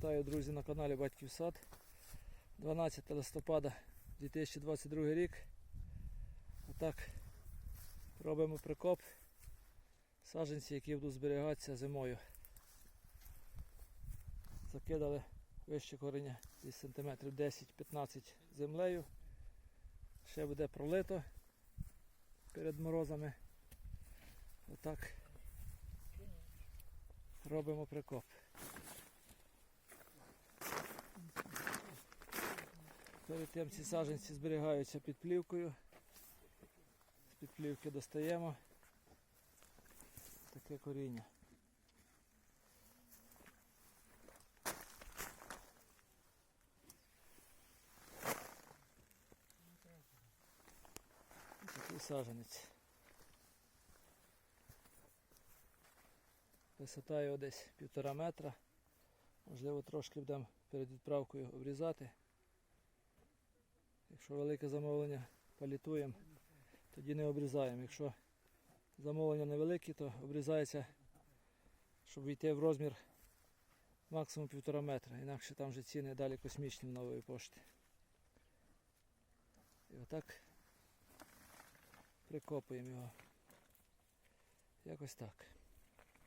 Вітаю, друзі, на каналі Батьків Сад. 12 листопада 2022 рік. Отак робимо прикоп саджанці, які будуть зберігатися зимою. Закидали вище корення десь сантиметрів 10-15 землею. Ще буде пролито перед морозами. Отак робимо прикоп. Перед тим ці саджанці зберігаються під плівкою. З під плівки достаємо таке коріння. Такий саджанець. Висота його десь півтора метра. Можливо, трошки будемо перед відправкою обрізати. Якщо велике замовлення, палітуємо, тоді не обрізаємо. Якщо замовлення невелике, то обрізається, щоб війти в розмір максимум півтора метра. Інакше там вже ціни далі космічні в нової пошти. І отак прикопуємо його. Якось так.